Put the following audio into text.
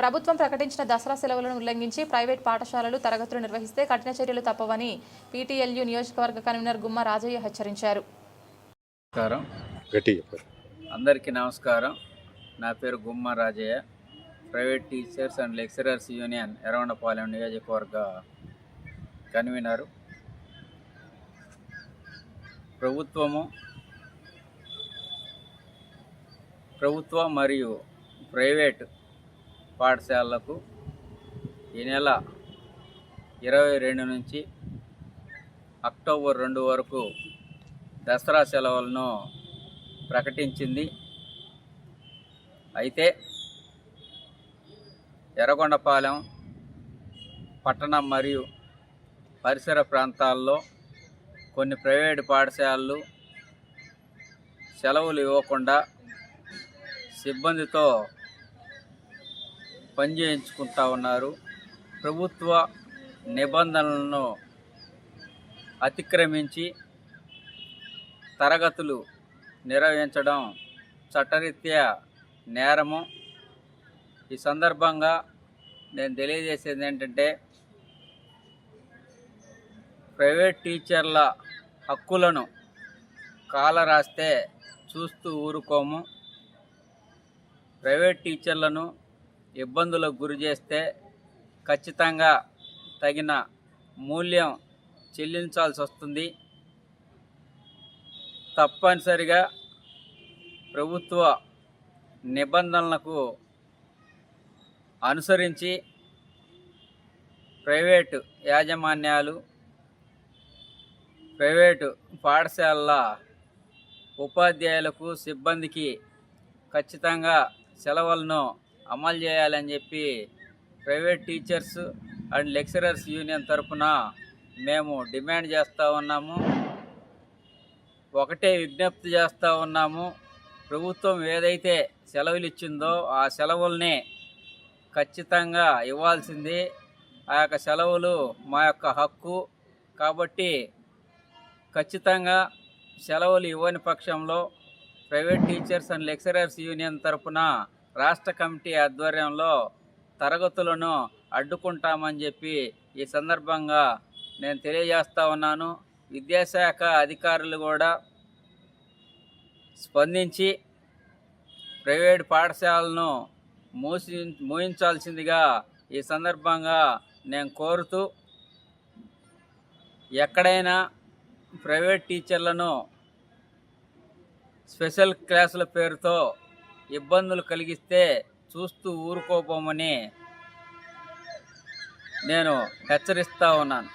ప్రభుత్వం ప్రకటించిన దసరా సెలవులను ఉల్లంఘించి ప్రైవేట్ పాఠశాలలు తరగతులు నిర్వహిస్తే కఠిన చర్యలు తప్పవని పీటీఎల్యూ నియోజకవర్గ కన్వీనర్ గుమ్మ రాజయ్య హెచ్చరించారు. అందరికీ నమస్కారం. నా పేరు Gumma Rajaiah. Private teachers and lecturers union Yerragondapalem నియోజకవర్గ కన్వీనరు. ప్రభుత్వము ప్రభుత్వ మరియు ప్రైవేట్ పాఠశాలలకు ఈ నెల ఇరవై రెండు నుంచి అక్టోబర్ రెండు వరకు దసరా సెలవులను ప్రకటించింది. అయితే ఎర్రగొండపాలెం పట్టణం మరియు పరిసర ప్రాంతాల్లో కొన్ని ప్రైవేటు పాఠశాలలు సెలవులు ఇవ్వకుండా సిబ్బందితో పనిచేయించుకుంటా ఉన్నారు. ప్రభుత్వ నిబంధనలను అతిక్రమించి తరగతులు నిర్వహించడం చట్టరీత్యా నేరము. ఈ సందర్భంగా నేను తెలియజేసేది ఏంటంటే ప్రైవేట్ టీచర్ల హక్కులను కాలరాస్తే చూస్తూ ఊరుకోము. ప్రైవేట్ టీచర్లను ఇబ్బందులకు గురి చేస్తే ఖచ్చితంగా తగిన మూల్యం చెల్లించాల్సి వస్తుంది. తప్పనిసరిగా ప్రభుత్వ నిబంధనలకు అనుసరించి ప్రైవేటు యాజమాన్యాలు ప్రైవేటు పాఠశాలల ఉపాధ్యాయులకు సిబ్బందికి ఖచ్చితంగా సెలవులను అమలు చేయాలని చెప్పి private teachers and lecturers union తరఫున మేము డిమాండ్ చేస్తూ ఉన్నాము. ఒకటే విజ్ఞప్తి చేస్తూ ఉన్నాము. ప్రభుత్వం ఏదైతే సెలవులు ఇచ్చిందో ఆ సెలవుల్ని ఖచ్చితంగా ఇవ్వాల్సింది. ఆ యొక్క సెలవులు మా యొక్క హక్కు. కాబట్టి ఖచ్చితంగా సెలవులు ఇవ్వని పక్షంలో private teachers and lecturers union తరపున రాష్ట్ర కమిటీ ఆధ్వర్యంలో తరగతులను అడ్డుకుంటామని చెప్పి ఈ సందర్భంగా నేను తెలియజేస్తా ఉన్నాను. విద్యాశాఖ అధికారులు కూడా స్పందించి ప్రైవేట్ పాఠశాలను మూసి మూయించాల్సిందిగా ఈ సందర్భంగా నేను కోరుతూ ఎక్కడైనా ప్రైవేట్ టీచర్లను స్పెషల్ క్లాసుల పేరుతో ఇబ్బందులు కలిగిస్తే చూస్తూ ఊరుకోపోమని నేను హెచ్చరిస్తూ ఉన్నాను.